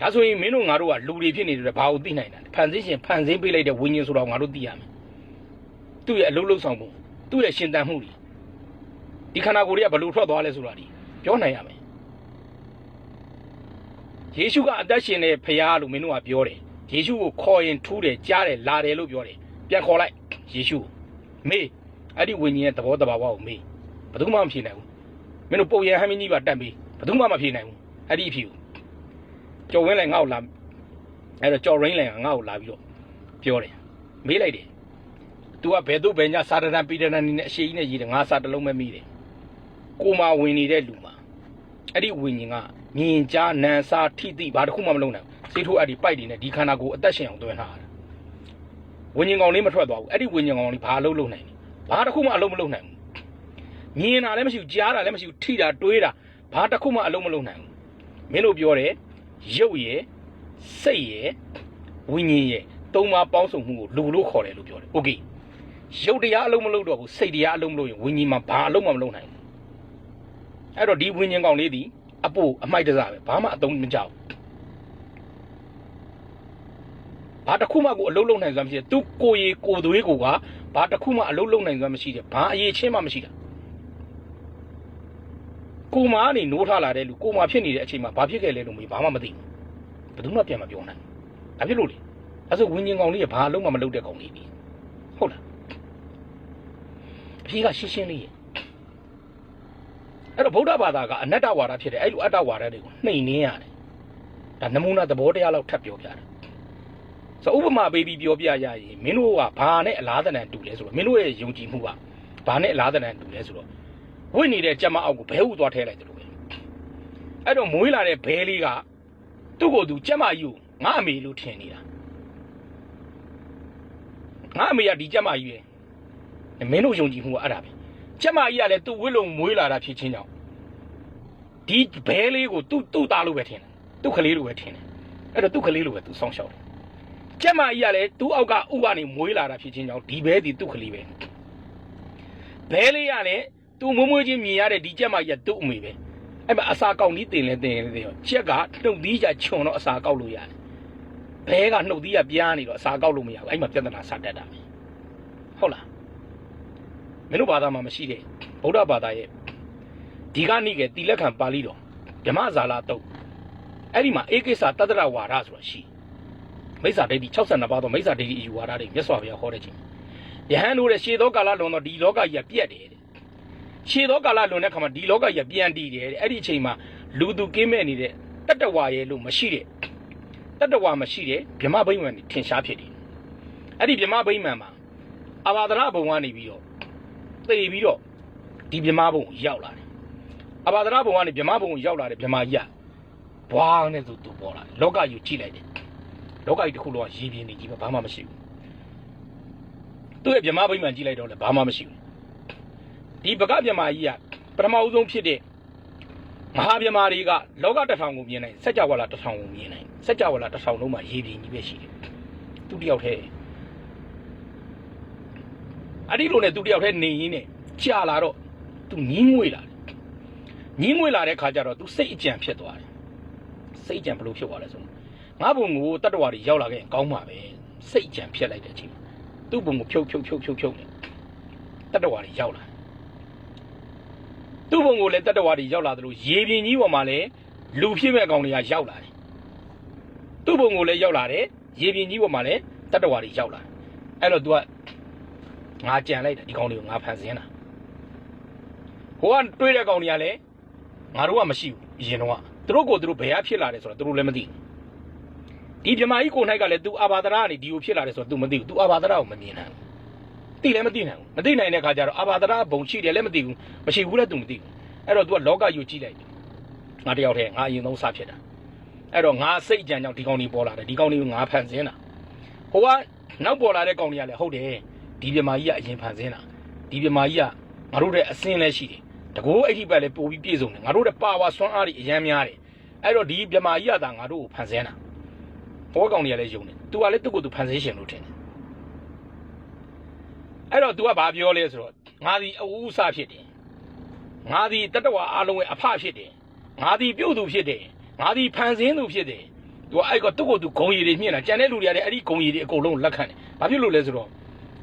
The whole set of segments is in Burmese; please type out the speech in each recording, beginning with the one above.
ဒါဆိုရင်မင်းတို့ငါတို့ကလူတွေဖြစ်နေတယ်ဘာလို့သိနိုင်တာလဲဖန်ဆင်းရှင်ဖန်ဆင်းပေးလိုက်တဲ့ဝိညာဉ်ဆိုတော့ငါတို့သိရမယ်သူ့ရဲ့အလုံးလုံးဆောင်ပုံသူ့ရဲ့ရှင်တန်မှုတွေဒီခန္ဓာကိုယ်တွေကဘယ်လိုထွက်သွားလဲဆိုတာဒီပြောနိုင်ရမယ်ယေရှုကအသက်ရှင်တဲ့ဖခင်လို့မင်းတို့ကပြောတယ်ယေရှုကိုခေါ်ရင်ထူးတယ်ကြားတယ်လာတယ်လို့ပြောတယ်ပြန်ခေါ်လိုက်ယေရှုကိုမေးအဲ့ဒီဝိညာဉ်ရဲ့သဘောတဘာဝကိုမေးဘယ်သူမှမဖြေနိုင်ဘူးမင်းတို့ပုံရဟမ်းမင်းကြီးပါတက်ပြီးဘယ်သူမှမဖြေနိုင်ဘူးအဲ့ဒီအဖြေကို ကျော်ဝင်းလည်းငါ့ကိုလာအဲ့တော့ကျော်ရင်းလည်းငါ့ကိုလာပြီးတော့ပြောတယ်မေးလိုက်တယ် तू ကဘယ်သူဘယ်ညစာတရန်ပီတရန်နေနဲ့အရှိကြီးနဲ့ရေးတယ်ငါစာတစ်လုံးပဲမိတယ်ကိုမာဝင်နေတဲ့လူမှာအဲ့ဒီဝိညာဉ်ကမြင်ကြားနံစာထိတိဘာတစ်ခုမှမလုပ်နိုင်ဘူးစိတ်ထိုးအဲ့ဒီပိုက်တွေနဲ့ဒီခန္ဓာကိုယ်အသက်ရှင်အောင်တွင်းထားတာဝိညာဉ်ကောင်လေးမထွက်သွားဘူးအဲ့ဒီဝိညာဉ်ကောင်လေးဘာလုပ်လုပ်နိုင်လဲဘာတစ်ခုမှအလုပ်မလုပ်နိုင်ဘူးမြင်တာလည်းမရှိဘူးကြားတာလည်းမရှိဘူးထိတာတွေးတာဘာတစ်ခုမှအလုပ်မလုပ်နိုင်ဘူးမင်းတို့ပြောတယ် ရုပ်ရယ်စိတ်ရယ်ဝိညာဉ်ရယ်သုံးပါးပေါင်းစုံမှုကိုလူလို့ခေါ်တယ်လို့ပြောတယ်โอเค ရုပ်တရားအလုံးမလုံးတော့ဘူးစိတ်တရားအလုံးမလုံးရင်ဝิญဉ်မှာဘာအလုံးမှမလုံးနိုင်ဘူးအဲ့တော့ဒီဝิญဉ်ကောင်လေးဒီအပို့အမိုက်တစားပဲဘာမှအသုံးမကြောက်ဘာတစ်ခုမှကိုအလုံးလုံးနိုင်စွမ်းမရှိတယ်သူကိုရီကိုသွေးကိုကဘာတစ်ခုမှအလုံးလုံးနိုင်စွမ်းမရှိတယ်ဘာအရေးချင်းမှမရှိတာ ကိုမာကနေနိုးထလာတဲ့လူကိုမာဖြစ်နေတဲ့အချိန်မှာဘာဖြစ်ခဲ့လဲလို့မေးဘာမှမသိဘူးဘယ်သူမှပြန်မပြောနိုင်ဘူးဒါဖြစ်လို့လေအဲ့ဆိုဝิญဉ်ကောင်လေးကဘာအလုံးမှမလုံးတဲ့ကောင်လေးဒီဟုတ်လားအဖြေကရှင်းရှင်းလေးရဲ့အဲ့တော့ဗုဒ္ဓဘာသာကအနတ္တဝါဒဖြစ်တယ်အဲ့လိုအတ္တဝါဒတွေကိုနှိမ်နင်းရတယ်ဒါနမူနာသဘောတရားလောက်ထပ်ပြောပြတယ်ဆိုဥပမာပေးပြီးပြောပြရရင်မင်းတို့ကဘာနဲ့အလားတန်တူလဲဆိုတော့မင်းတို့ရဲ့ယုံကြည်မှုကဘာနဲ့အလားတန်တူလဲဆိုတော့ ဝိနေတဲ့ကြက်မအောက်ကိုဘဲဥသွားထဲလိုက်တယ်လို့ပဲအဲ့တော့မွေးလာတဲ့ဘဲလေးကသူ့ကိုယ်သူကြက်မကြီးကိုငါအမေလို့ထင်နေတာငါအမေကဒီကြက်မကြီးပဲမင်းတို့ယုံကြည်မှုကအဲ့ဒါပဲကျမကြီးကလည်းသူ့ဝိလုံမွေးလာတာဖြစ်ချင်းကြောင့်ဒီဘဲလေးကိုသူ့သူ့သားလို့ပဲထင်တယ်သူ့ကလေးလို့ပဲထင်တယ်အဲ့တော့သူ့ကလေးလို့ပဲသူစောင့်ရှောက်တယ်ကျမကြီးကလည်းသူ့အောက်ကဥကနေမွေးလာတာဖြစ်ချင်းကြောင့်ဒီဘဲဒီသူ့ကလေးပဲဘဲလေးကလည်း သူ့မွေးမွေးချင်းမြင်ရတဲ့ဒီကျမကြီးကသူ့အမေပဲအဲ့မှာအစာကောက်ပြီးတင်လဲတင်လဲတင်ရောချက်ကနှုတ်သီးကြခြုံတော့အစာကောက်လို့ရတယ်ဘဲကနှုတ်သီးကပြားနေတော့အစာကောက်လို့မရဘူးအဲ့မှာပြဿနာစတတ်တာပဲဟုတ်လားမင်းတို့ဘာသာမှာမရှိတဲ့ဗုဒ္ဓဘာသာရဲ့ဒီကနေ့ကတိလက်ခံပါဠိတော်ဓမ္မဇာလာတုတ်အဲ့ဒီမှာဧကိစ္စတတ္တရဝါဒဆိုတာရှိမိစ္ဆာဒိဋ္ဌိ62ပါးသောမိစ္ဆာဒိဋ္ဌိအယူဝါဒတွေမြတ်စွာဘုရားဟောတဲ့ချိန်ယဟန်တို့တဲ့ရှေသောကာလလွန်တော့ဒီလောကကြီးကပြက်တယ်တဲ့ ရှေသောကာလလွန်တဲ့ခါမှာဒီလောကကြီးကပြန်တည်တယ်တဲ့အဲ့ဒီအချိန်မှာလူသူကင်းမဲ့နေတဲ့တတ္တဝါရဲ့လို့မရှိတဲ့တတ္တဝါမရှိတဲ့ဗြဟ္မဗိမာန်ထင်ရှားဖြစ်တယ်အဲ့ဒီဗြဟ္မဗိမာန်မှာအဘာဒရဘုံကနေပြီးတော့သေပြီးတော့ဒီမြမဘုံကိုရောက်လာတယ်အဘာဒရဘုံကနေမြမဘုံကိုရောက်လာတယ်မြမကြီးကဘွားနဲ့သူသူပေါ်လာတယ်လောကကြီးကြည့်လိုက်တယ်လောကကြီးတစ်ခုလုံးကရည်ပြင်းနေကြီးပဲဘာမှမရှိဘူးသူ့ရဲ့မြမဘိမှန်ကြည့်လိုက်တော့လည်းဘာမှမရှိဘူး ဒီဘကမြမကြီးကပထမဦးဆုံးဖြစ်တဲ့မဟာမြမတွေကလောကတစ်ထောင်ကိုမြင်နိုင်စัจ java လာတစ်ထောင်ကိုမြင်နိုင်စัจ java လာတစ်ထောင်လုံးမှာရည်ပြင်းကြီးပဲရှိတယ်သူတယောက်တည်းအဲ့ဒီလိုနဲ့သူတယောက်တည်းနေရင်းနဲ့ကြာလာတော့သူညင်းငွေလာတယ်ညင်းငွေလာတဲ့ခါကျတော့သူစိတ်အကြံဖြစ်သွားတယ်စိတ်အကြံဘယ်လိုဖြစ်သွားလဲဆိုတော့ငါဘုံကိုတတ္တဝါတွေရောက်လာခဲ့ရင်ကောင်းမှာပဲစိတ်အကြံဖြစ်လိုက်တဲ့အချိန်မှာသူ့ဘုံကိုဖြုတ်ဖြုတ်ဖြုတ်ဖြုတ်ဖြုတ်နေတတ္တဝါတွေရောက်လာ သူ့ဘုံကိုလည်းတတ္တဝါတွေရောက်လာသလိုရေပြင်ကြီးပေါ်မှာလည်းလူဖြစ်မဲ့အကောင်တွေကရောက်လာတယ်သူ့ဘုံကိုလည်းရောက်လာတယ်ရေပြင်ကြီးပေါ်မှာလည်းတတ္တဝါတွေရောက်လာတယ်အဲ့တော့ तू က ငါကြံလိုက်တာဒီကောင်တွေကိုငါဖန်ဆင်းတာဟိုကတွေးတဲ့ကောင်တွေကလည်းငါတို့ကမရှိဘူးအရင်တော့သူတို့ကိုသူတို့ဘယ်ဟာဖြစ်လာတယ်ဆိုတော့သူတို့လည်းမသိဘူးဒီမြမကြီးကို၌ကလည်း तू အာဘာဒရာကနေဒီကိုဖြစ်လာတယ်ဆိုတော့ तू မသိဘူး तू အာဘာဒရာကိုမမြင်နိုင်ဘူး သိလည်းမသိနိုင်ဘူးမသိနိုင်တဲ့ခါကျတော့အာဘာဒရာဘုံရှိတယ်လည်းမသိဘူးမရှိဘူးလည်း तू မသိဘူးအဲ့တော့ तू ကလောကယူကြည့်လိုက်တယ်ငါတယောက်တည်းငါအရင်ဆုံးစဖြစ်တာအဲ့တော့ငါစိတ်ကြံကြောင့်ဒီကောင်တွေပေါ်လာတယ်ဒီကောင်တွေကိုငါဖန်ဆင်းတာဟိုကနောက်ပေါ်လာတဲ့ကောင်တွေကလည်းဟုတ်တယ်ဒီပြမာကြီးကအရင်ဖန်ဆင်းတာဒီပြမာကြီးကငါတို့ရဲ့အစင်းလည်းရှိတယ်တကောအဲ့ဒီဘက်လည်းပို့ပြီးပြည့်စုံတယ်ငါတို့ရဲ့ပါဝါဆွမ်းအားတွေအများများတယ်အဲ့တော့ဒီပြမာကြီးကသာငါတို့ကိုဖန်ဆင်းတာဘောကောင်တွေကလည်းယုံတယ်သူကလည်းသူ့ကိုယ်သူဖန်ဆင်းရှင်လို့ထင်တယ် အဲ့တော့ तू ကဘာပြောလဲဆိုတော့ငါဒီအဝုစဖြစ်တယ်ငါဒီတတ္တဝါအလုံးရဲ့အဖဖြစ်တယ်ငါဒီပြုတ်သူဖြစ်တယ်ငါဒီဖန်ဆင်းသူဖြစ်တယ်သူကအဲ့ကသူ့ကိုသူဂုံရည်တွေမြင့်လာကြံတဲ့လူတွေကလည်းအဲ့ဒီဂုံရည်တွေအကုန်လုံးလက်ခံတယ်ဘာဖြစ်လို့လဲဆိုတော့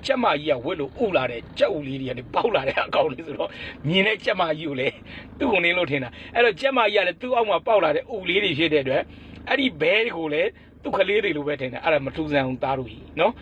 ကျက်မကြီးကဝက်လို့ဥလာတဲ့ကြက်ဥလေးတွေကနေပေါက်လာတဲ့အကောင်လေးဆိုတော့မြင်တဲ့ကျက်မကြီးကိုလည်းသူ့ကိုနင်းလို့ထင်တာအဲ့တော့ကျက်မကြီးကလည်းသူ့အောက်မှာပေါက်လာတဲ့ဥလေးတွေဖြစ်တဲ့အတွက်အဲ့ဒီဘဲကိုလည်းသူ့ကလေးတွေလိုပဲထင်တယ်အဲ့ဒါမထူဆန်းအောင်သားတို့ကြီးနော်